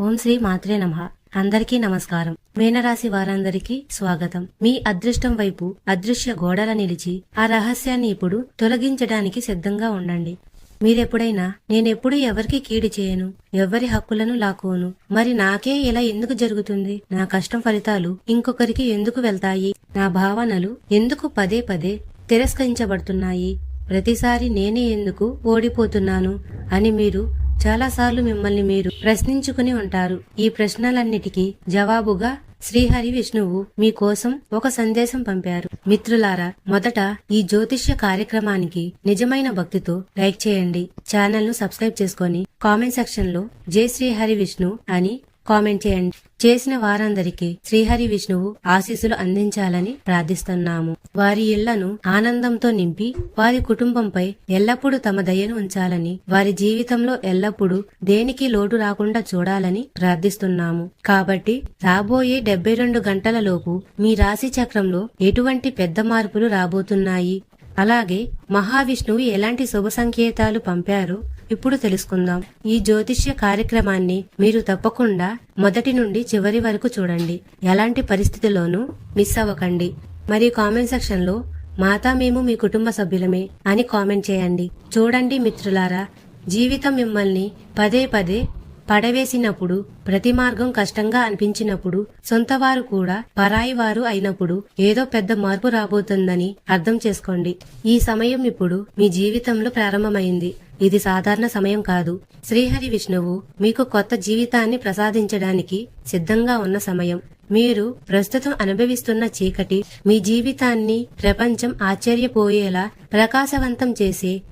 ఓం శ్రీ మాత్రే నమ. అందరికీ నమస్కారం. మీనరాశి వారందరికీ స్వాగతం. మీ అదృష్టం వైపు అదృశ్య గోడల నిలిచి ఆ రహస్యాన్ని ఇప్పుడు తొలగించడానికి సిద్ధంగా ఉండండి. మీరెప్పుడైనా నేనెప్పుడు ఎవరికి కీడు చేయను ఎవరి హక్కులను లాక్కోను మరి నాకే ఇలా ఎందుకు జరుగుతుంది? నా కష్టం ఫలితాలు ఇంకొకరికి ఎందుకు వెళ్తాయి? నా భావనలు ఎందుకు పదే పదే తిరస్కరించబడుతున్నాయి? ప్రతిసారి నేనే ఎందుకు ఓడిపోతున్నాను? అని మీరు చాలాసార్లు మిమ్మల్ని మీరు ప్రశ్నించుకుని ఉంటారు. ఈ ప్రశ్నలన్నిటికీ జవాబుగా శ్రీహరి విష్ణువు మీకోసం ఒక సందేశం పంపారు. మిత్రులారా మొదట ఈ జ్యోతిష్య కార్యక్రమానికి నిజమైన భక్తితో లైక్ చేయండి. ఛానల్ను సబ్స్క్రైబ్ చేసుకొని కామెంట్ సెక్షన్లో జై శ్రీహరి విష్ణు అని కామెంట్ చేయండి. చేసిన వారందరికీ శ్రీహరి విష్ణువు ఆశీస్సులు అందించాలని ప్రార్థిస్తున్నాము. వారి ఇళ్ళను ఆనందంతో నింపి వారి కుటుంబంపై ఎల్లప్పుడూ తమ దయను ఉంచాలని వారి జీవితంలో ఎల్లప్పుడూ దేనికి లోటు రాకుండా చూడాలని ప్రార్థిస్తున్నాము. కాబట్టి రాబోయే డెబ్బై రెండు గంటలలోపు మీ రాశి చక్రంలో ఎటువంటి పెద్ద మార్పులు రాబోతున్నాయి? అలాగే మహావిష్ణువు ఎలాంటి శుభ సంకేతాలు పంపారో ఇప్పుడు తెలుసుకుందాం. ఈ జ్యోతిష్య కార్యక్రమాన్ని మీరు తప్పకుండా మొదటి నుండి చివరి వరకు చూడండి. ఎలాంటి పరిస్థితుల్లోనూ మిస్ అవ్వకండి. మరియు కామెంట్ సెక్షన్లో మాతా మేము మీ కుటుంబ సభ్యులమే అని కామెంట్ చేయండి. చూడండి మిత్రులారా జీవితం మిమ్మల్ని పదే పదే పడవేసినప్పుడు ప్రతి మార్గం కష్టంగా అనిపించినప్పుడు సొంతవారు కూడా పరాయి వారు అయినప్పుడు ఏదో పెద్ద మార్పు రాబోతుందని అర్థం చేసుకోండి. ఈ సమయం ఇప్పుడు మీ జీవితంలో ప్రారంభమైంది. ఇది సాధారణ సమయం కాదు. శ్రీహరి విష్ణువు మీకు కొత్త జీవితాన్ని ప్రసాదించడానికి సిద్ధంగా ఉన్న సమయం. మీరు ప్రస్తుతం అనుభవిస్తున్న చీకటి మీ జీవితాన్ని ప్రపంచం ఆశ్చర్యపోయేలా ప్రకాశవంతం చేసే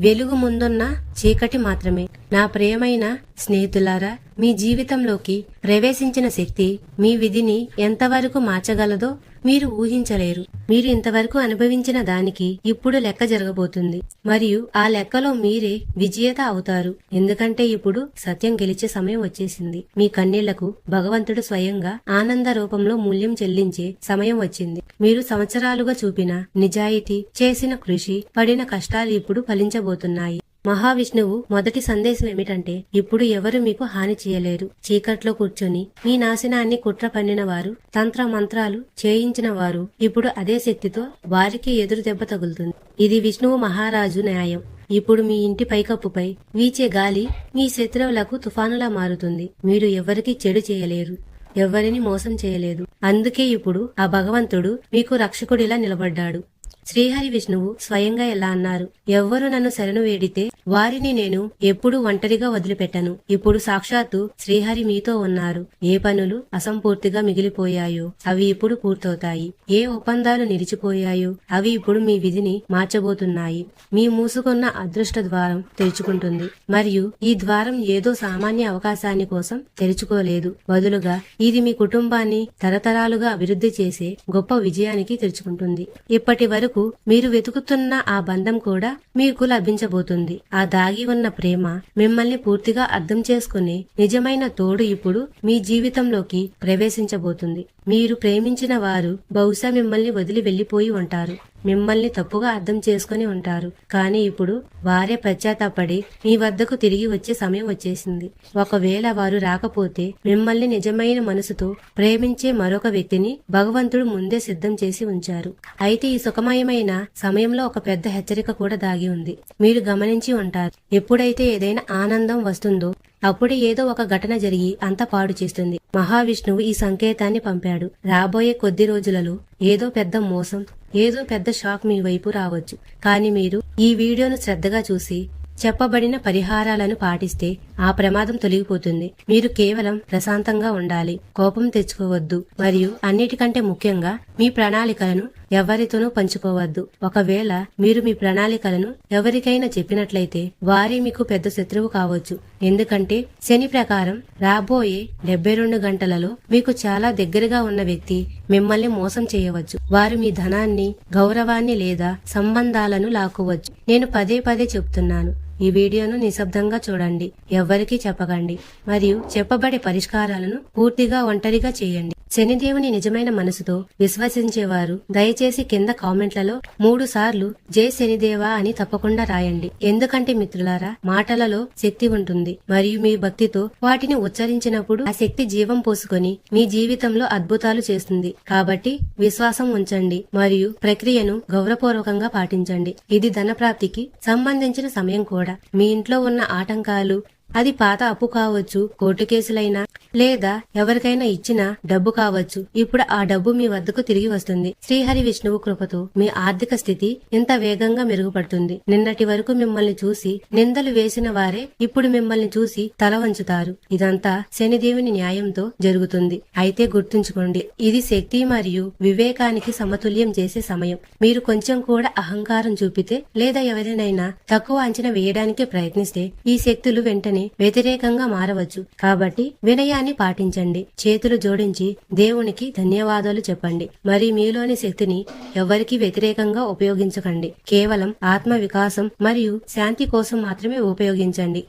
వెలుగు ముందున్న చీకటి మాత్రమే. నా ప్రియమైన స్నేహితులారా మీ జీవితంలోకి ప్రవేశించిన శక్తి మీ విధిని ఎంతవరకు మార్చగలదో మీరు ఊహించలేరు. మీరు ఇంతవరకు అనుభవించిన దానికి ఇప్పుడు లెక్క జరగబోతుంది. మరియు ఆ లెక్కలో మీరే విజేత అవుతారు. ఎందుకంటే ఇప్పుడు సత్యం గెలిచే సమయం వచ్చేసింది. మీ కన్నీళ్ళకు భగవంతుడు స్వయంగా ఆనంద రూపంలో మూల్యం చెల్లించే సమయం వచ్చింది. మీరు సంవత్సరాలుగా చూపిన నిజాయితీ చేసిన కృషి పడిన కష్టాలు ఇప్పుడు ఫలించబోతున్నాయి. మహావిష్ణువు మొదటి సందేశం ఏమిటంటే ఇప్పుడు ఎవరు మీకు హాని చేయలేరు. చీకట్లో కూర్చొని మీ నాశనాన్ని కుట్ర పన్నిన వారు తంత్ర మంత్రాలు చేయించిన వారు ఇప్పుడు అదే శక్తితో వారికి ఎదురు దెబ్బ తగులుతుంది. ఇది విష్ణువు మహారాజు న్యాయం. ఇప్పుడు మీ ఇంటి పైకప్పుపై వీచే గాలి మీ శత్రువులకు తుఫానులా మారుతుంది. మీరు ఎవరికి చెడు చేయలేరు. ఎవరిని మోసం చేయలేదు. అందుకే ఇప్పుడు ఆ భగవంతుడు మీకు రక్షకుడిలా నిలబడ్డాడు. శ్రీహరి విష్ణువు స్వయంగా ఎలా అన్నారు? ఎవ్వరు నన్ను శరణు వేడితే వారిని నేను ఎప్పుడు ఒంటరిగా వదిలిపెట్టను. ఇప్పుడు సాక్షాత్తు శ్రీహరి మీతో ఉన్నారు. ఏ పనులు అసంపూర్తిగా మిగిలిపోయాయో అవి ఇప్పుడు పూర్తవుతాయి. ఏ ఒప్పందాలు నిలిచిపోయాయో అవి ఇప్పుడు మీ విధిని మార్చబోతున్నాయి. మీ మూసుకున్న అదృష్ట ద్వారం తెరుచుకుంటుంది. మరియు ఈ ద్వారం ఏదో సామాన్య అవకాశాన్ని కోసం తెరుచుకోలేదు. బదులుగా ఇది మీ కుటుంబాన్ని తరతరాలుగా అభివృద్ధి చేసే గొప్ప విజయానికి తెరుచుకుంటుంది. ఇప్పటి వరకు మీరు వెతుకుతున్న ఆ బంధం కూడా మీకు లభించబోతుంది. ఆ దాగి ఉన్న ప్రేమ మిమ్మల్ని పూర్తిగా అర్థం చేసుకునే నిజమైన తోడు ఇప్పుడు మీ జీవితంలోకి ప్రవేశించబోతుంది. మీరు ప్రేమించిన వారు బహుశా మిమ్మల్ని వదిలి వెళ్ళిపోయి ఉంటారు. మిమ్మల్ని తప్పుగా అర్థం చేసుకుని ఉంటారు. కానీ ఇప్పుడు వారే పశ్చాత్తాపడి మీ వద్దకు తిరిగి వచ్చే సమయం వచ్చేసింది. ఒకవేళ వారు రాకపోతే మిమ్మల్ని నిజమైన మనసుతో ప్రేమించే మరొక వ్యక్తిని భగవంతుడు ముందే సిద్ధం చేసి ఉంచారు. అయితే ఈ సుఖమయమైన సమయంలో ఒక పెద్ద హెచ్చరిక కూడా దాగి ఉంది. మీరు గమనించి ఉంటారు. ఎప్పుడైతే ఏదైనా ఆనందం వస్తుందో అప్పుడే ఏదో ఒక ఘటన జరిగి అంత పాడు చేస్తుంది. మహావిష్ణువు ఈ సంకేతాన్ని పంపాడు. రాబోయే కొద్ది రోజులలో ఏదో పెద్ద మోసం ఏదో పెద్ద షాక్ మీ వైపు రావచ్చు. కానీ మీరు ఈ వీడియోను శ్రద్ధగా చూసి చెప్పబడిన పరిహారాలను పాటిస్తే ఆ ప్రమాదం తొలగిపోతుంది. మీరు కేవలం ప్రశాంతంగా ఉండాలి కోపం తెచ్చుకోవద్దు మరియు అన్నిటికంటే ముఖ్యంగా మీ ప్రణాళికలను ఎవరితోనూ పంచుకోవద్దు. ఒకవేళ మీరు మీ ప్రణాళికలను ఎవరికైనా చెప్పినట్లయితే వారి మీకు పెద్ద శత్రువు కావచ్చు. ఎందుకంటే శని ప్రకారం రాబోయే డెబ్బై రెండు గంటలలో మీకు చాలా దగ్గరగా ఉన్న వ్యక్తి మిమ్మల్ని మోసం చేయవచ్చు. వారు మీ ధనాన్ని గౌరవాన్ని లేదా సంబంధాలను లాక్కోవచ్చు. నేను పదే పదే చెప్తున్నాను. ఈ వీడియోను నిశ్శబ్దంగా చూడండి ఎవ్వరికీ చెప్పకండి మరియు చెప్పబడే పరిష్కారాలను పూర్తిగా ఒంటరిగా చేయండి. శనిదేవుని నిజమైన మనసుతో విశ్వసించేవారు దయచేసి కింద కామెంట్లలో మూడు సార్లు జై శనిదేవా అని తప్పకుండా రాయండి. ఎందుకంటే మిత్రులారా మాటలలో శక్తి ఉంటుంది మరియు మీ భక్తితో వాటిని ఉచ్చరించినప్పుడు ఆ శక్తి జీవం పోసుకొని మీ జీవితంలో అద్భుతాలు చేస్తుంది. కాబట్టి విశ్వాసం ఉంచండి మరియు ప్రక్రియను గౌరవపూర్వకంగా పాటించండి. ఇది ధన ప్రాప్తికి సంబంధించిన సమయం కూడా. మీ ఇంట్లో ఉన్న ఆటంకాలు అది పాత అప్పు కావచ్చు కోర్టు కేసులైనా లేదా ఎవరికైనా ఇచ్చిన డబ్బు కావచ్చు. ఇప్పుడు ఆ డబ్బు మీ వద్దకు తిరిగి వస్తుంది. శ్రీహరి విష్ణువు కృపతో మీ ఆర్థిక స్థితి ఇంత వేగంగా మెరుగుపడుతుంది. నిన్నటి వరకు మిమ్మల్ని చూసి నిందలు వేసిన వారే ఇప్పుడు మిమ్మల్ని చూసి తల వంచుతారు. ఇదంతా శనిదేవుని న్యాయంతో జరుగుతుంది. అయితే గుర్తుంచుకోండి ఇది శక్తి మరియు వివేకానికి సమతుల్యం చేసే సమయం. మీరు కొంచెం కూడా అహంకారం చూపితే లేదా ఎవరినైనా తక్కువ అంచనా వేయడానికి ప్రయత్నిస్తే ఈ శక్తులు వెంటనే వ్యతిరేకంగా మారవచ్చు. కాబట్టి వినయాన్ని పాటించండి. చేతులు జోడించి దేవునికి ధన్యవాదాలు చెప్పండి. మరి మీలోని శక్తిని ఎవరికి వ్యతిరేకంగా ఉపయోగించకండి. కేవలం ఆత్మ వికాసం మరియు శాంతి కోసం మాత్రమే ఉపయోగించండి.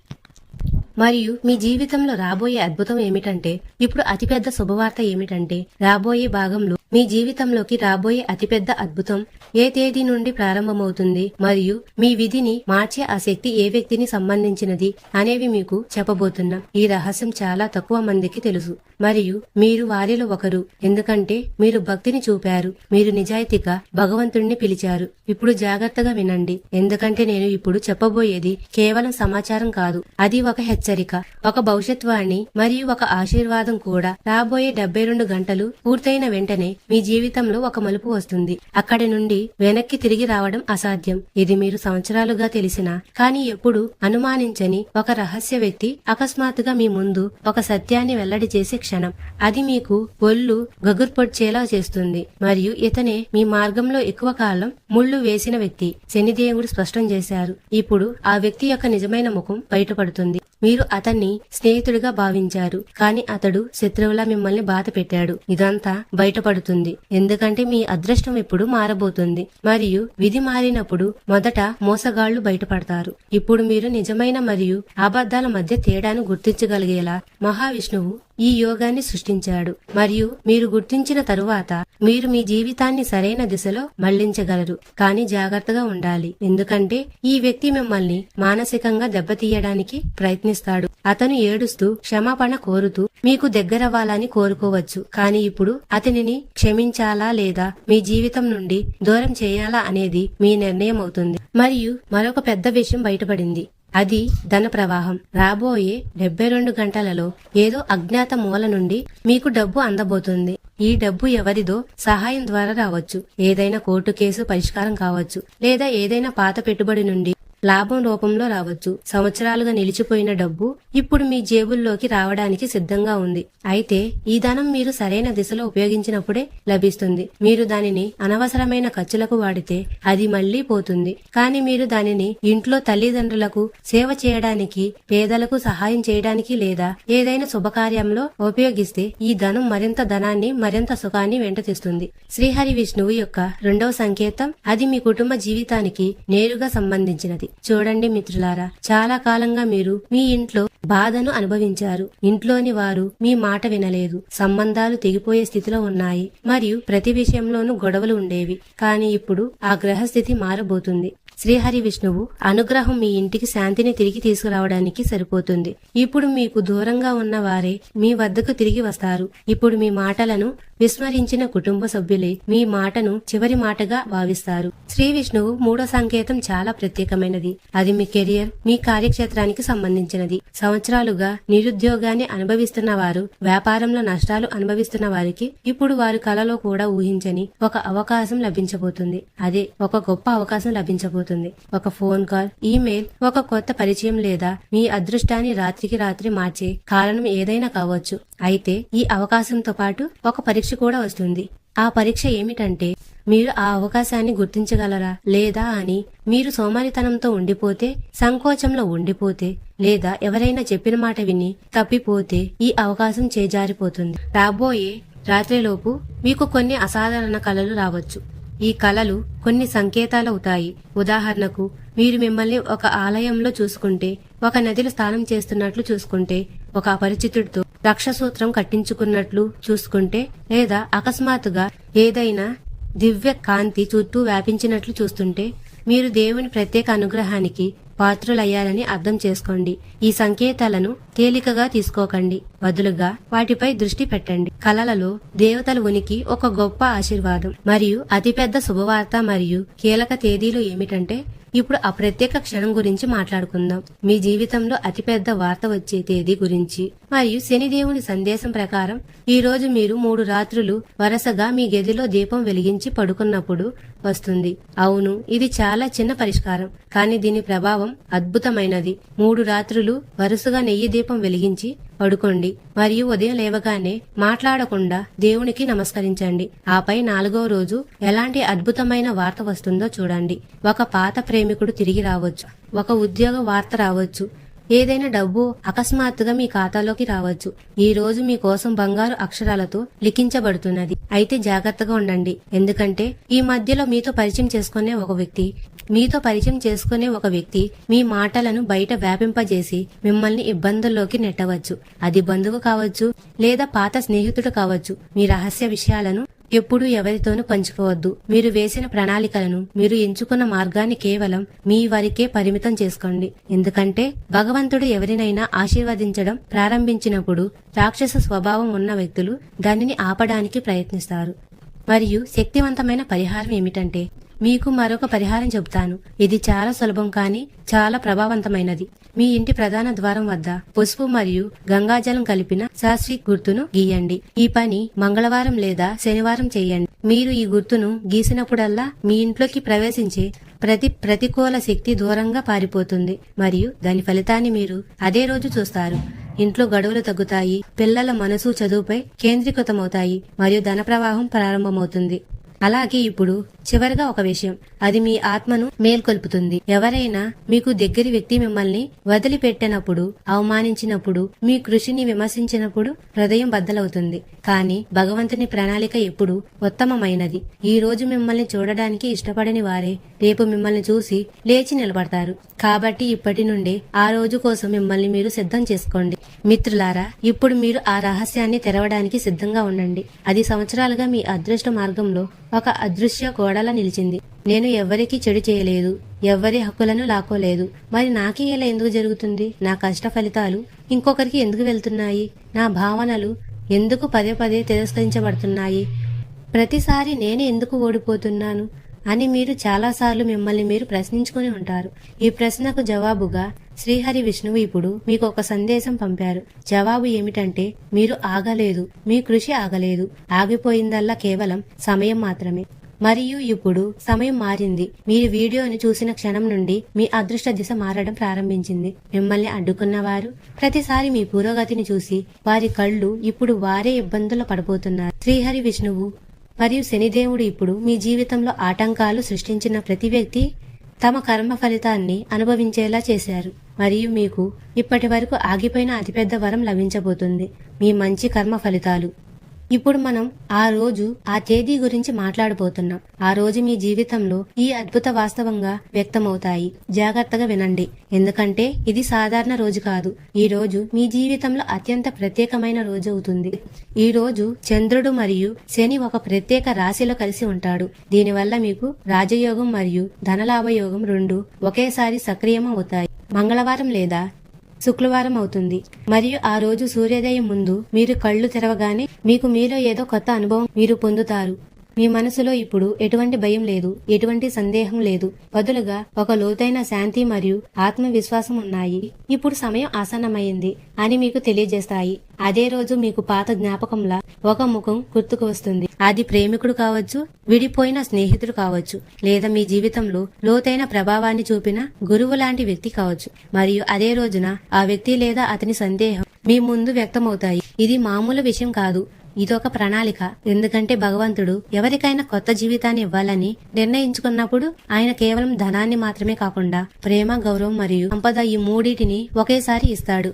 మరియు మీ జీవితంలో రాబోయే అద్భుతం ఏమిటంటే ఇప్పుడు అతిపెద్ద శుభవార్త ఏమిటంటే రాబోయే భాగంలో మీ జీవితంలోకి రాబోయే అతిపెద్ద అద్భుతం ఏ తేదీ నుండి ప్రారంభమవుతుంది మరియు మీ విధిని మార్చే ఆ శక్తి ఏ వ్యక్తిని సంబంధించినది అనేవి మీకు చెప్పబోతున్నాం ఈ రహస్యం చాలా తక్కువ మందికి తెలుసు. మరియు మీరు వారిలో ఒకరు. ఎందుకంటే మీరు భక్తిని చూపారు. మీరు నిజాయితీగా భగవంతుణ్ణి పిలిచారు. ఇప్పుడు జాగ్రత్తగా వినండి. ఎందుకంటే నేను ఇప్పుడు చెప్పబోయేది కేవలం సమాచారం కాదు. అది ఒక హెచ్చరిక ఒక భవిష్యత్వాణి మరియు ఒక ఆశీర్వాదం కూడా. రాబోయే డెబ్బై రెండు గంటలు పూర్తయిన వెంటనే మీ జీవితంలో ఒక మలుపు వస్తుంది. అక్కడి నుండి వెనక్కి తిరిగి రావడం అసాధ్యం. ఇది మీరు సంవత్సరాలుగా తెలిసిన కానీ ఎప్పుడు అనుమానించని ఒక రహస్య వ్యక్తి అకస్మాత్తుగా మీ ముందు ఒక సత్యాన్ని వెల్లడి చేసే క్షణం. అది మీకు ఒళ్ళు గగుర్పొడ్చేలా చేస్తుంది. మరియు ఇతనే మీ మార్గంలో ఎక్కువ కాలం ముళ్ళు వేసిన వ్యక్తి. శనిదేవుడు స్పష్టం చేశారు. ఇప్పుడు ఆ వ్యక్తి యొక్క నిజమైన ముఖం బయటపడుతుంది. మీరు అతన్ని స్నేహితుడిగా భావించారు. కానీ అతడు శత్రువులా మిమ్మల్ని బాధ పెట్టాడు. ఇదంతా బయటపడుతుంది. ఎందుకంటే మీ అదృష్టం ఇప్పుడు మారబోతుంది. మరియు విధి మారినప్పుడు మొదట మోసగాళ్ళు బయటపడతారు. ఇప్పుడు మీరు నిజమైన మరియు అబద్ధాల మధ్య తేడాను గుర్తించగలిగేలా మహావిష్ణువు ఈ యోగాన్ని సృష్టించాడు. మరియు మీరు గుర్తించిన తరువాత మీరు మీ జీవితాన్ని సరైన దిశలో మళ్ళించగలరు. కానీ జాగ్రత్తగా ఉండాలి. ఎందుకంటే ఈ వ్యక్తి మిమ్మల్ని మానసికంగా దెబ్బతీయడానికి ప్రయత్నిస్తాడు. అతను ఏడుస్తూ క్షమాపణ కోరుతూ మీకు దగ్గరవ్వాలని కోరుకోవచ్చు. కానీ ఇప్పుడు అతనిని క్షమించాలా లేదా మీ జీవితం నుండి దూరం చేయాలా అనేది మీ నిర్ణయం అవుతుంది. మరియు మరొక పెద్ద విషయం బయటపడింది. అది ధన ప్రవాహం. రాబోయే డెబ్బై రెండు గంటలలో ఏదో అజ్ఞాత మూల నుండి మీకు డబ్బు అందబోతుంది. ఈ డబ్బు ఎవరిదో సహాయం ద్వారా రావచ్చు. ఏదైనా కోర్టు కేసు పరిష్కారం కావచ్చు. లేదా ఏదైనా పాత పెట్టుబడి నుండి లాభం రూపంలో రావచ్చు. సంవత్సరాలుగా నిలిచిపోయిన డబ్బు ఇప్పుడు మీ జేబుల్లోకి రావడానికి సిద్ధంగా ఉంది. అయితే ఈ ధనం మీరు సరైన దిశలో ఉపయోగించినప్పుడే లభిస్తుంది. మీరు దానిని అనవసరమైన ఖర్చులకు వాడితే అది మళ్ళీ పోతుంది. కానీ మీరు దానిని ఇంట్లో తల్లిదండ్రులకు సేవ చేయడానికి పేదలకు సహాయం చేయడానికి లేదా ఏదైనా శుభకార్యంలో ఉపయోగిస్తే ఈ ధనం మరింత ధనాన్ని మరింత సుఖాన్ని వెంట తెస్తుంది. శ్రీహరి విష్ణువు యొక్క రెండవ సంకేతం అది మీ కుటుంబ జీవితానికి నేరుగా సంబంధించినది. చూడండి మిత్రులారా చాలా కాలంగా మీరు మీ ఇంట్లో బాధను అనుభవించారు. ఇంట్లోని వారు మీ మాట వినలేదు. సంబంధాలు తెగిపోయే స్థితిలో ఉన్నాయి. మరియు ప్రతి విషయంలోనూ గొడవలు ఉండేవి. కానీ ఇప్పుడు ఆ గ్రహస్థితి మారబోతుంది. శ్రీహరి విష్ణువు అనుగ్రహం మీ ఇంటికి శాంతిని తిరిగి తీసుకురావడానికి సరిపోతుంది. ఇప్పుడు మీకు దూరంగా ఉన్న వారే మీ వద్దకు తిరిగి వస్తారు. ఇప్పుడు మీ మాటలను విస్మరించిన కుటుంబ సభ్యులే మీ మాటను చివరి మాటగా భావిస్తారు. శ్రీ విష్ణువు మూడో సంకేతం చాలా ప్రత్యేకమైనది. అది మీ కెరియర్ మీ కార్యక్షేత్రానికి సంబంధించినది. సంవత్సరాలుగా నిరుద్యోగాన్ని అనుభవిస్తున్న వారు వ్యాపారంలో నష్టాలు అనుభవిస్తున్న వారికి ఇప్పుడు వారు కలలో కూడా ఊహించని ఒక అవకాశం లభించబోతుంది. అదే ఒక గొప్ప అవకాశం లభించబోతుంది. ఒక ఫోన్ కాల్ ఈమెయిల్ ఒక కొత్త పరిచయం లేదా మీ అదృష్టాన్ని రాత్రికి రాత్రి మార్చే కారణం ఏదైనా కావచ్చు. అయితే ఈ అవకాశంతో పాటు ఒక పరీక్ష కూడా వస్తుంది. ఆ పరీక్ష ఏమిటంటే మీరు ఆ అవకాశాన్ని గుర్తించగలరా లేదా అని మీరు సోమరితనంతో ఉండిపోతే సంకోచంలో ఉండిపోతే లేదా ఎవరైనా చెప్పిన మాట విని తప్పిపోతే ఈ అవకాశం చేజారిపోతుంది. రాబోయే రాత్రిలోపు మీకు కొన్ని అసాధారణ కళలు రావచ్చు. ఈ కళలు కొన్ని సంకేతాలవుతాయి ఉదాహరణకు మీరు మిమ్మల్ని ఒక ఆలయంలో చూసుకుంటే ఒక నదిలో స్నానం చేస్తున్నట్లు చూసుకుంటే ఒక అపరిచితుడితో రక్షసూత్రం కట్టించుకున్నట్లు చూసుకుంటే లేదా అకస్మాత్తుగా ఏదైనా దివ్య కాంతి చుట్టూ వ్యాపించినట్లు చూస్తుంటే మీరు దేవుని ప్రత్యేక అనుగ్రహానికి పాత్రులయ్యారని అర్థం చేసుకోండి. ఈ సంకేతాలను తేలికగా తీసుకోకండి. బదులుగా వాటిపై దృష్టి పెట్టండి. కళలలో దేవతల ఉనికి ఒక గొప్ప ఆశీర్వాదం. మరియు అతిపెద్ద శుభవార్త మరియు కీలక తేదీలు ఏమిటంటే ఇప్పుడు ఆ ప్రత్యేక క్షణం గురించి మాట్లాడుకుందాం. మీ జీవితంలో అతిపెద్ద వార్త వచ్చే తేదీ గురించి. మరియు శనిదేవుని సందేశం ప్రకారం ఈ రోజు మీరు మూడు రాత్రులు వరుసగా మీ గదిలో దీపం వెలిగించి పడుకున్నప్పుడు వస్తుంది. అవును ఇది చాలా చిన్న పరిష్కారం. కానీ దీని ప్రభావం అద్భుతమైనది. మూడు రాత్రులు వరుసగా నెయ్యి దీపం వెలిగించి పడుకోండి. మరియు ఉదయం లేవగానే మాట్లాడకుండా దేవునికి నమస్కరించండి. ఆపై నాలుగో రోజు ఎలాంటి అద్భుతమైన వార్త వస్తుందో చూడండి. ఒక పాత ప్రేమికుడు తిరిగి రావచ్చు. ఒక ఉద్యోగ వార్త రావచ్చు. ఏదైనా డబ్బు అకస్మాత్తుగా మీ ఖాతాలోకి రావచ్చు. ఈ రోజు మీ కోసం బంగారు అక్షరాలతో లిఖించబడుతున్నది. అయితే జాగ్రత్తగా ఉండండి. ఎందుకంటే ఈ మధ్యలో మీతో పరిచయం చేసుకునే ఒక వ్యక్తి మీతో పరిచయం చేసుకునే ఒక వ్యక్తి మీ మాటలను బయట వ్యాపింపజేసి మిమ్మల్ని ఇబ్బందుల్లోకి నెట్టవచ్చు. అది బంధువు కావచ్చు లేదా పాత స్నేహితుడు కావచ్చు. మీ రహస్య విషయాలను ఎప్పుడూ ఎవరితోనూ పంచుకోవద్దు. మీరు వేసిన ప్రణాళికలను మీరు ఎంచుకున్న మార్గాన్ని కేవలం మీ వరకే పరిమితం చేసుకోండి. ఎందుకంటే భగవంతుడు ఎవరినైనా ఆశీర్వదించడం ప్రారంభించినప్పుడు రాక్షస స్వభావం ఉన్న వ్యక్తులు దానిని ఆపడానికి ప్రయత్నిస్తారు. మరియు శక్తివంతమైన పరిహారం ఏమిటంటే మీకు మరొక పరిహారం చెబుతాను. ఇది చాలా సులభం కానీ చాలా ప్రభావవంతమైనది. మీ ఇంటి ప్రధాన ద్వారం వద్ద పసుపు మరియు గంగాజలం కలిపిన శాస్త్రీ గుర్తును గీయండి. ఈ పని మంగళవారం లేదా శనివారం చేయండి. మీరు ఈ గుర్తును గీసినప్పుడల్లా మీ ఇంట్లోకి ప్రవేశించే ప్రతి ప్రతికూల శక్తి దూరంగా పారిపోతుంది మరియు దాని ఫలితాన్ని మీరు అదే రోజు చూస్తారు. ఇంట్లో గడువులు తగ్గుతాయి పిల్లల మనసు చదువుపై కేంద్రీకృతమవుతాయి మరియు ధన ప్రవాహం ప్రారంభమవుతుంది. అలాగే ఇప్పుడు చివరిగా ఒక విషయం. అది మీ ఆత్మను మేల్కొల్పుతుంది. ఎవరైనా మీకు దగ్గరి వ్యక్తి మిమ్మల్ని వదిలిపెట్టినప్పుడు అవమానించినప్పుడు మీ కృషిని విమర్శించినప్పుడు హృదయం బద్దలవుతుంది. కానీ భగవంతుని ప్రణాళిక ఎప్పుడు ఉత్తమమైనది. ఈ రోజు మిమ్మల్ని చూడడానికి ఇష్టపడని వారే రేపు మిమ్మల్ని చూసి లేచి నిలబడతారు. కాబట్టి ఇప్పటి నుండే ఆ రోజు కోసం మిమ్మల్ని మీరు సిద్ధం చేసుకోండి. మిత్రులారా ఇప్పుడు మీరు ఆ రహస్యాన్ని తెరవడానికి సిద్ధంగా ఉండండి. అది సంవత్సరాలుగా మీ అదృష్ట మార్గంలో ఒక అదృశ్య గోడలా నిలిచింది. నేను ఎవ్వరికీ చెడు చేయలేదు ఎవ్వరి హక్కులను లాక్కోలేదు. మరి నాకే ఇలా ఎందుకు జరుగుతుంది? నా కష్ట ఫలితాలు ఇంకొకరికి ఎందుకు వెళ్తున్నాయి? నా భావనలు ఎందుకు పదే పదే తిరస్కరించబడుతున్నాయి? ప్రతిసారి నేను ఎందుకు ఓడిపోతున్నాను? అని మీరు చాలాసార్లు మిమ్మల్ని మీరు ప్రశ్నించుకుని ఉంటారు. ఈ ప్రశ్నకు జవాబుగా శ్రీహరి విష్ణువు ఇప్పుడు మీకు ఒక సందేశం పంపారు. జవాబు ఏమిటంటే మీరు ఆగలేదు. మీ కృషి ఆగలేదు. ఆగిపోయిందల్లా కేవలం సమయం మాత్రమే. మరియు ఇప్పుడు సమయం మారింది. మీరు వీడియోని చూసిన క్షణం నుండి మీ అదృష్ట దిశ మారడం ప్రారంభించింది. మిమ్మల్ని అడ్డుకున్నవారు ప్రతిసారి మీ పురోగతిని చూసి వారి కళ్ళు ఇప్పుడు వారే ఇబ్బందులు పడబోతున్నారు. శ్రీహరి విష్ణువు మరియు శనిదేవుడు ఇప్పుడు మీ జీవితంలో ఆటంకాలు సృష్టించిన ప్రతి వ్యక్తి తమ కర్మ ఫలితాన్ని అనుభవించేలా చేశారు. మరియు మీకు ఇప్పటి వరకు ఆగిపోయిన అతిపెద్ద వరం లభించబోతుంది. మీ మంచి కర్మ ఫలితాలు. ఇప్పుడు మనం ఆ రోజు ఆ తేదీ గురించి మాట్లాడబోతున్నాం. ఆ రోజు మీ జీవితంలో ఈ అద్భుత వాస్తవంగా వ్యక్తమవుతాయి. జాగ్రత్తగా వినండి. ఎందుకంటే ఇది సాధారణ రోజు కాదు. ఈ రోజు మీ జీవితంలో అత్యంత ప్రత్యేకమైన రోజు అవుతుంది. ఈ రోజు చంద్రుడు మరియు శని ఒక ప్రత్యేక రాశిలో కలిసి ఉంటాడు. దీనివల్ల మీకు రాజయోగం మరియు ధనలాభ యోగం రెండు ఒకేసారి సక్రియం అవుతాయి. మంగళవారం లేదా శుక్రవారం అవుతుంది. మరియు ఆ రోజు సూర్యోదయం ముందు మీరు కళ్ళు తెరవగానే మీకు మీలో ఏదో కొత్త అనుభవం మీరు పొందుతారు. మీ మనసులో ఇప్పుడు ఎటువంటి భయం లేదు ఎటువంటి సందేహం లేదు. బదులుగా ఒక లోతైన శాంతి మరియు ఆత్మవిశ్వాసం ఉన్నాయి. ఇప్పుడు సమయం ఆసన్నమైంది అని మీకు తెలియజేస్తాయి. అదే రోజు మీకు పాత జ్ఞాపకంలా ఒక ముఖం గుర్తుకు వస్తుంది. అది ప్రేమికుడు కావచ్చు విడిపోయిన స్నేహితుడు కావచ్చు లేదా మీ జీవితంలో లోతైన ప్రభావాన్ని చూపిన గురువు లాంటి వ్యక్తి కావచ్చు. మరియు అదే రోజున ఆ వ్యక్తి లేదా అతని సందేహం మీ ముందు వ్యక్తమవుతాయి. ఇది మామూలు విషయం కాదు. ఇదొక ప్రణాళిక. ఎందుకంటే భగవంతుడు ఎవరికైనా కొత్త జీవితాన్ని ఇవ్వాలని నిర్ణయించుకున్నప్పుడు ఆయన కేవలం ధనాన్ని మాత్రమే కాకుండా ప్రేమ గౌరవం మరియు సంపద ఈ మూడింటిని ఒకేసారి ఇస్తాడు.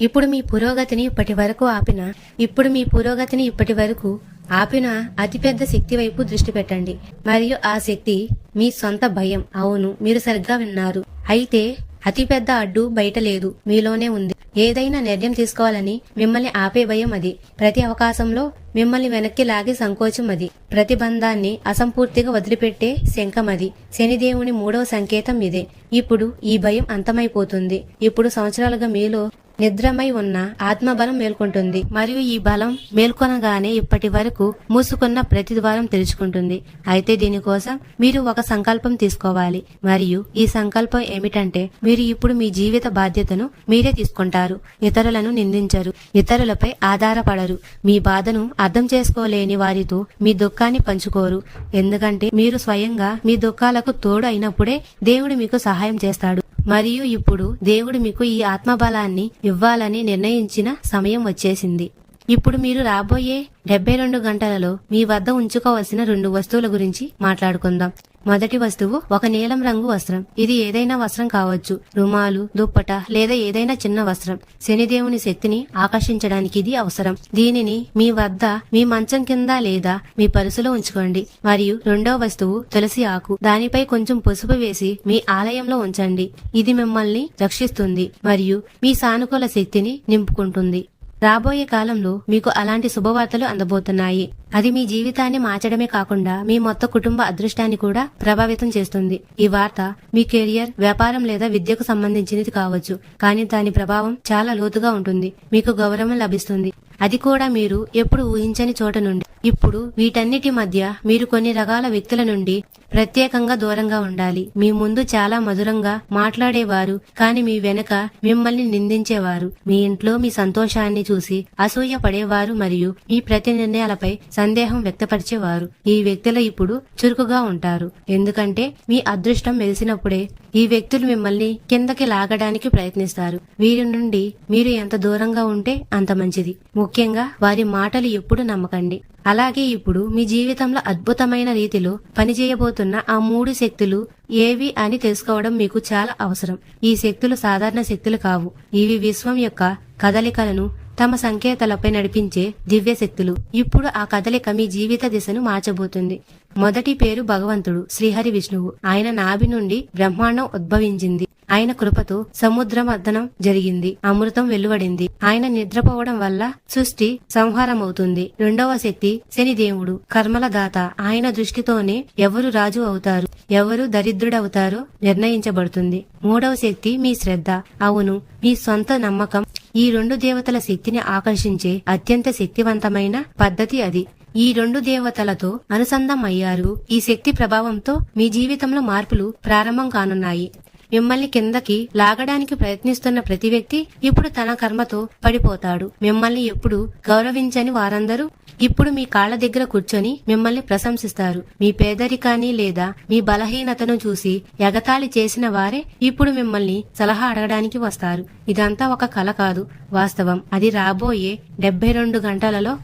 ఇప్పుడు మీ పురోగతిని ఇప్పటి వరకు ఆపిన ఇప్పుడు మీ పురోగతిని ఇప్పటి వరకు ఆపిన అతిపెద్ద శక్తి వైపు దృష్టి పెట్టండి. మరియు ఆ శక్తి మీ సొంత భయం. అవును మీరు సరిగ్గా విన్నారు. అయితే అతిపెద్ద అడ్డు బయట లేదు. మీలోనే ఉంది. ఏదైనా నిర్ణయం తీసుకోవాలని మిమ్మల్ని ఆపే భయం అది. ప్రతి అవకాశంలో మిమ్మల్ని వెనక్కి లాగే సంకోచం అది. ప్రతిబంధాన్ని అసంపూర్తిగా వదిలిపెట్టే శంఖం అది. శనిదేవుని మూడవ సంకేతం ఇదే. ఇప్పుడు ఈ భయం అంతమైపోతుంది. ఇప్పుడు సంవత్సరాలుగా మీలో నిద్రమై ఉన్న ఆత్మబలం మేల్కొంటుంది. మరియు ఈ బలం మేల్కొనగానే ఇప్పటి వరకు మూసుకున్న ప్రతి ద్వారం తెరుచుకుంటుంది. అయితే దీనికోసం మీరు ఒక సంకల్పం తీసుకోవాలి. మరియు ఈ సంకల్పం ఏమిటంటే మీరు ఇప్పుడు మీ జీవిత బాధ్యతను మీరే తీసుకుంటారు. ఇతరులను నిందించరు. ఇతరులపై ఆధారపడరు. మీ బాధను అర్థం చేసుకోలేని వారితో మీ దుఃఖాన్ని పంచుకోరు. ఎందుకంటే మీరు స్వయంగా మీ దుఃఖాలకు తోడు అయినప్పుడే దేవుడు మీకు సహాయం చేస్తాడు. మరియు ఇప్పుడు దేవుడు మీకు ఈ ఆత్మబలాన్ని ఇవ్వాలని నిర్ణయించిన సమయం వచ్చేసింది. ఇప్పుడు మీరు రాబోయే డెబ్బై రెండు గంటలలో మీ వద్ద ఉంచుకోవలసిన రెండు వస్తువుల గురించి మాట్లాడుకుందాం. మొదటి వస్తువు ఒక నీలం రంగు వస్త్రం. ఇది ఏదైనా వస్త్రం కావచ్చు. రుమాలు దుప్పట లేదా ఏదైనా చిన్న వస్త్రం. శనిదేవుని శక్తిని ఆకర్షించడానికి ఇది అవసరం. దీనిని మీ వద్ద మీ మంచం కింద లేదా మీ పరుసులో ఉంచుకోండి. మరియు రెండవ వస్తువు తులసి ఆకు. దానిపై కొంచెం పసుపు వేసి మీ ఆలయంలో ఉంచండి. ఇది మిమ్మల్ని రక్షిస్తుంది మరియు మీ సానుకూల శక్తిని నింపుకుంటుంది. రాబోయే కాలంలో మీకు అలాంటి శుభవార్తలు అందబోతున్నాయి. అది మీ జీవితాన్ని మార్చడమే కాకుండా మీ మొత్తం కుటుంబ అదృష్టాన్ని కూడా ప్రభావితం చేస్తుంది. ఈ వార్త మీ కెరియర్ వ్యాపారం లేదా విద్యకు సంబంధించినది కావచ్చు. కానీ దాని ప్రభావం చాలా లోతుగా ఉంటుంది. మీకు గౌరవం లభిస్తుంది. అది కూడా మీరు ఎప్పుడు ఊహించని చోట నుండి ఇప్పుడు వీటన్నిటి మధ్య మీరు కొన్ని రకాల వ్యక్తుల నుండి ప్రత్యేకంగా దూరంగా ఉండాలి. మీ ముందు చాలా మధురంగా మాట్లాడేవారు కానీ మీ వెనుక మిమ్మల్ని నిందించేవారు. మీ ఇంట్లో మీ సంతోషాన్ని చూసి అసూయ పడేవారు మరియు మీ ప్రతి నిర్ణయాలపై సందేహం వ్యక్తపరిచేవారు. ఈ వ్యక్తులు ఇప్పుడు చురుకుగా ఉంటారు. ఎందుకంటే మీ అదృష్టం మెలిసినప్పుడే ఈ వ్యక్తులు మిమ్మల్ని కిందకి లాగడానికి ప్రయత్నిస్తారు. వీరి నుండి మీరు ఎంత దూరంగా ఉంటే అంత మంచిది. ముఖ్యంగా వారి మాటలు ఎప్పుడు నమ్మకండి. అలాగే ఇప్పుడు మీ జీవితంలో అద్భుతమైన రీతిలో పనిచేయబోతున్న ఆ మూడు శక్తులు ఏవి అని తెలుసుకోవడం మీకు చాలా అవసరం. ఈ శక్తులు సాధారణ శక్తులు కావు. ఇవి విశ్వం యొక్క కదలికలను తమ సంకేతాలపై నడిపించే దివ్యశక్తులు. ఇప్పుడు ఆ కదలిక మీ జీవిత దిశను మార్చబోతుంది. మొదటి పేరు భగవంతుడు శ్రీహరి విష్ణువు. ఆయన నాభి నుండి బ్రహ్మాండం ఉద్భవించింది. ఆయన కృపతో సముద్రమర్దనం జరిగింది. అమృతం వెలువడింది. ఆయన నిద్రపోవడం వల్ల సృష్టి సంహారమవుతుంది. రెండవ శక్తి శనిదేవుడు కర్మల దాత. ఆయన దృష్టితోనే ఎవరు రాజు అవుతారు ఎవరు దరిద్రుడవుతారో నిర్ణయించబడుతుంది. మూడవ శక్తి మీ శ్రద్ధ. అవును మీ సొంత నమ్మకం ఈ రెండు దేవతల శక్తిని ఆకర్షించే అత్యంత శక్తివంతమైన పద్ధతి అది. ఈ రెండు దేవతలతో అనుసంధం అయ్యారు ఈ శక్తి ప్రభావంతో మీ జీవితంలో మార్పులు ప్రారంభం కానున్నాయి. మిమ్మల్ని కిందకి లాగడానికి ప్రయత్నిస్తున్న ప్రతి వ్యక్తి ఇప్పుడు తన కర్మతో పడిపోతాడు. మిమ్మల్ని ఎప్పుడు గౌరవించని వారందరూ ఇప్పుడు మీ కాళ్ళ దగ్గర కూర్చొని మిమ్మల్ని ప్రశంసిస్తారు. మీ పేదరికాన్ని లేదా మీ బలహీనతను చూసి ఎగతాళి చేసిన వారే ఇప్పుడు మిమ్మల్ని సలహా అడగడానికి వస్తారు. ఇదంతా ఒక కళ కాదు. వాస్తవం. అది రాబోయే డెబ్బై రెండు గంటలలో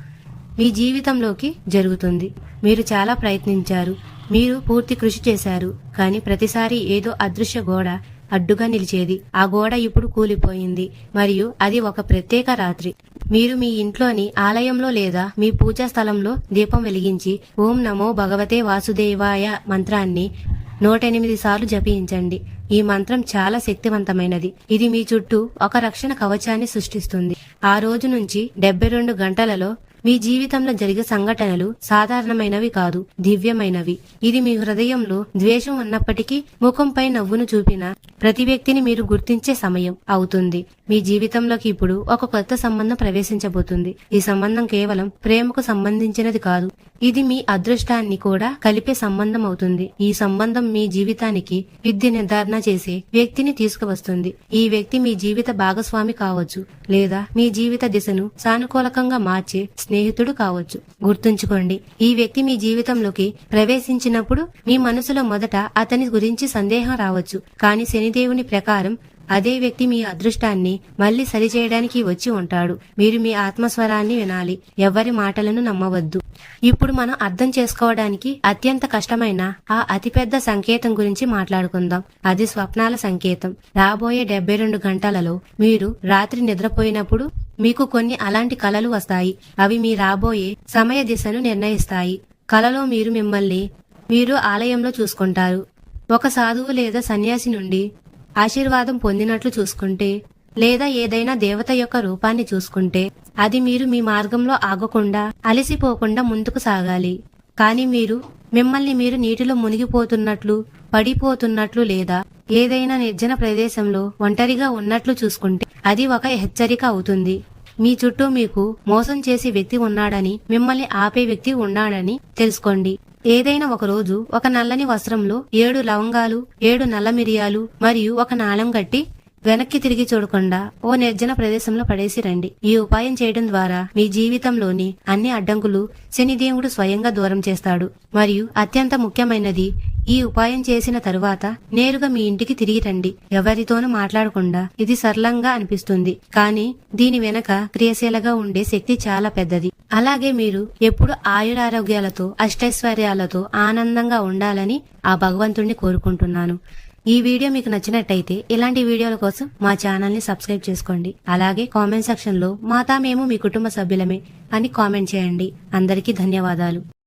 మీ జీవితంలోకి జరుగుతుంది. మీరు చాలా ప్రయత్నించారు. మీరు పూర్తి కృషి చేశారు కానీ ప్రతిసారి ఏదో అదృశ్య గోడ అడ్డుగా నిలిచేది. ఆ గోడ ఇప్పుడు కూలిపోయింది మరియు అది ఒక ప్రత్యేక రాత్రి. మీరు మీ ఇంట్లోని ఆలయంలో లేదా మీ పూజా స్థలంలో దీపం వెలిగించి ఓం నమో భగవతే వాసుదేవాయ మంత్రాన్ని నూట ఎనిమిది సార్లు జపించండి. ఈ మంత్రం చాలా శక్తివంతమైనది. ఇది మీ చుట్టూ ఒక రక్షణ కవచాన్ని సృష్టిస్తుంది. ఆ రోజు నుంచి డెబ్బై రెండు గంటలలో మీ జీవితంలో జరిగే సంఘటనలు సాధారణమైనవి కాదు దివ్యమైనవి. ఇది మీ హృదయంలో ద్వేషం ఉన్నప్పటికీ ముఖంపై నవ్వును చూపిన ప్రతి వ్యక్తిని మీరు గుర్తించే సమయం అవుతుంది. మీ జీవితంలోకి ఇప్పుడు ఒక కొత్త సంబంధం ప్రవేశించబోతుంది. ఈ సంబంధం కేవలం ప్రేమకు సంబంధించినది కాదు ఇది మీ అదృష్టాన్ని కూడా కలిపే సంబంధం అవుతుంది. ఈ సంబంధం మీ జీవితానికి విద్య నిర్ధారణ చేసే వ్యక్తిని తీసుకువస్తుంది. ఈ వ్యక్తి మీ జీవిత భాగస్వామి కావచ్చు లేదా మీ జీవిత దిశను సానుకూలకంగా మార్చే స్నేహితుడు కావచ్చు. గుర్తుంచుకోండి ఈ వ్యక్తి మీ జీవితంలోకి ప్రవేశించినప్పుడు మీ మనసులో మొదట అతని గురించి సందేహం రావచ్చు. కానీ శనిదేవుని ప్రకారం అదే వ్యక్తి మీ అదృష్టాన్ని మళ్ళీ సరిచేయడానికి వచ్చి ఉంటాడు. మీరు మీ ఆత్మస్వరాన్ని వినాలి. ఎవరి మాటలను నమ్మవద్దు. ఇప్పుడు మనం అర్థం చేసుకోవడానికి అత్యంత కష్టమైన ఆ అతిపెద్ద సంకేతం గురించి మాట్లాడుకుందాం. అది స్వప్నాల సంకేతం. రాబోయే డెబ్బై రెండు గంటలలో మీరు రాత్రి నిద్రపోయినప్పుడు మీకు కొన్ని అలాంటి కలలు వస్తాయి. అవి మీ రాబోయే సమయ దిశను నిర్ణయిస్తాయి. కలలో మీరు మిమ్మల్ని మీరు ఆలయంలో చూసుకుంటారు. ఒక సాధువు లేదా సన్యాసి నుండి ఆశీర్వాదం పొందినట్లు చూసుకుంటే లేదా ఏదైనా దేవత యొక్క రూపాన్ని చూసుకుంటే అది మీరు మీ మార్గంలో ఆగకుండా అలసిపోకుండా ముందుకు సాగాలి. కానీ మీరు మిమ్మల్ని మీరు నీటిలో మునిగిపోతున్నట్లు పడిపోతున్నట్లు లేదా ఏదైనా నిర్జన ప్రదేశంలో ఒంటరిగా ఉన్నట్లు చూసుకుంటే అది ఒక హెచ్చరిక అవుతుంది. మీ చుట్టూ మీకు మోసం చేసే వ్యక్తి ఉన్నాడని మిమ్మల్ని ఆపే వ్యక్తి ఉన్నాడని తెలుసుకోండి. ఏదైనా ఒక రోజు ఒక నల్లని వస్త్రంలో ఏడు లవంగాలు ఏడు నల్ల మిరియాలు మరియు ఒక నాళం కట్టి వెనక్కి తిరిగి చూడకుండా ఓ నిర్జన ప్రదేశంలో పడేసి రండి. ఈ ఉపాయం చేయడం ద్వారా మీ జీవితంలోని అన్ని అడ్డంకులు శనిదేవుడు స్వయంగా దూరం చేస్తాడు. మరియు అత్యంత ముఖ్యమైనది ఈ ఉపాయం చేసిన తరువాత నేరుగా మీ ఇంటికి తిరిగి రండి. ఎవరితోనూ మాట్లాడకుండా ఇది సరళంగా అనిపిస్తుంది. కానీ దీని వెనక క్రియాశీలగా ఉండే శక్తి చాలా పెద్దది. అలాగే మీరు ఎప్పుడు ఆయురారోగ్యాలతో అష్టైశ్వర్యాలతో ఆనందంగా ఉండాలని ఆ భగవంతుణ్ణి కోరుకుంటున్నాను. ఈ వీడియో మీకు నచ్చినట్టయితే ఇలాంటి వీడియోల కోసం మా ఛానల్ని సబ్స్క్రైబ్ చేసుకోండి. అలాగే కామెంట్ సెక్షన్లో మాతా మేము మీ కుటుంబ సభ్యులమే అని కామెంట్ చేయండి. అందరికీ ధన్యవాదాలు.